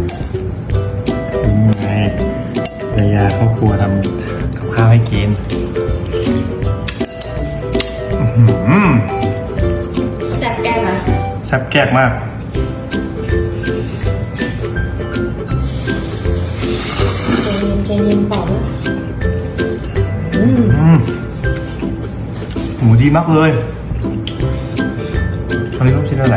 นี่ไงภรรยาครอบครัวทำกับข้าวให้กินแซ่บแก้มะแซ่บแก้มากใจเยนใจเย็นเปหมูดีมากเลย ตอนนี้ต้องชิ้นอะไร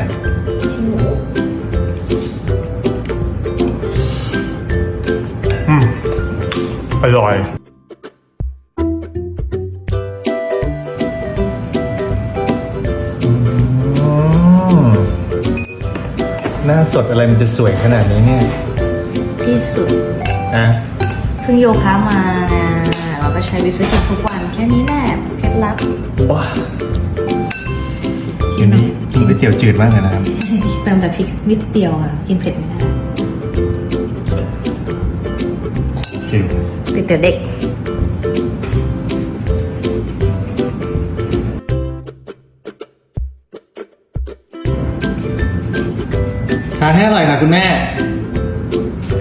อร่อยอืมหน้าสดอะไรมันจะสวยขนาดนี้เนี่ยที่สุดนะเพิ่งโยคะมาเราก็ใช้วิปสติกทุกวันแค่นี้แหละเคล็ดลับว้าเดี๋ยวนี้กินก๋วยเตี๋ยวจืดมากเลยนะครับเติมแต่พริกนิดเดียวค่ะ กินเผ็ดไม่ได้จริง ก๋วยเตี๋ยวเด็กทานให้อร่อยค่ะคุณแม่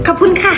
ขอบคุณค่ะ